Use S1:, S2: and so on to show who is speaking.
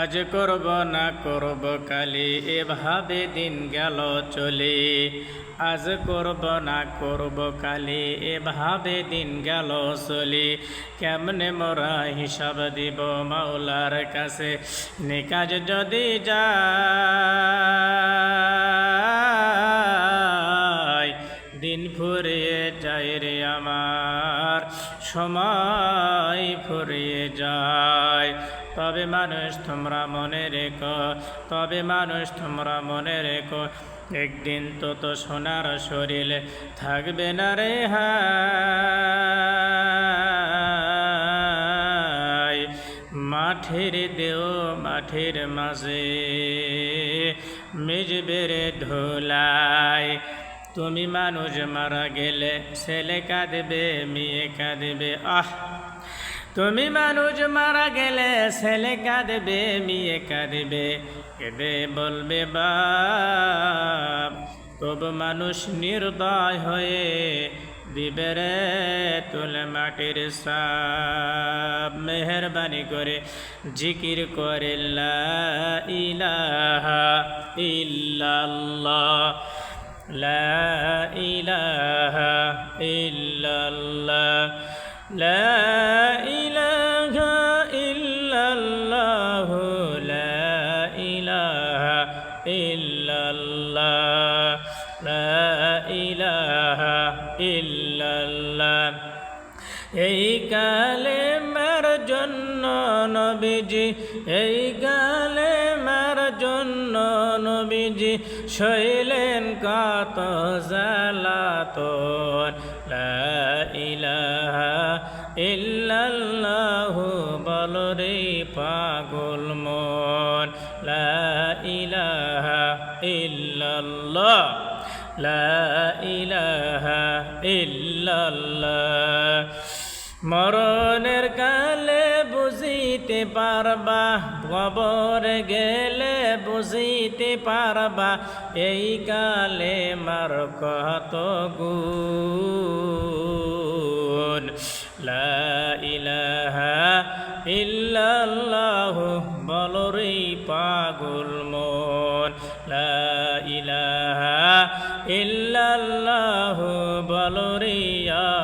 S1: আজ করব না করব কালি, এভাবে দিন গেল চলে। আজ করব না করব কালি, এভাবে দিন গেল চলি। কেমনে মোরা হিসাব দিব মাওলার কাছে? নিকাজ যদি যায় দিন ফুরিয়ে যায় রে আমার, সময় ফুরিয়ে যায়। তবে মানুষ তোমরা মনে রেখো, তবে মানুষ তোমরা মনে রেখো, একদিন তো তো সোনার শরীর থাকবে না রে হায়। মাঠের দেও মাঠের মাঝে মেজবেরে ধোলায় তুমি মানুষ মারা গেলে ছেলে কাঁদবে, মেয়ে কাঁদবে, আহ। তুমি মানুষ মারা গেলে ছেলে কাঁদবে, মেয়ে কাঁদবে, কেঁদে বলবে বাপ। তবু মানুষ নির্দয় হয়ে দিবে রে তুলে মাটির সাপ। মেহরবানি করে জিকির করে ইলাহা ইল্লাল্লাহ। لا إله إلا الله لا إله إلا الله لا إله إلا الله لا إله إلا الله এই কালেমার জন্য নবীজি, এই কালেমার জন্য নবীজি, শৈলেন কত জালাতন লা ইলাহা বল রে পাগল মন। লা ইলাহা ইল্লাল্লাহ। লা ইলাহা ইল্লাল্লাহ। বুঝিতে পারবা, কবর গেলে বুঝিতে পারবা, এই কালে মার কত গুণ। লা ইলাহা ইল্লাল্লাহ বলরে পাগল মন। লা ইলাহা ইল্লাল্লাহ বলরে আমার মন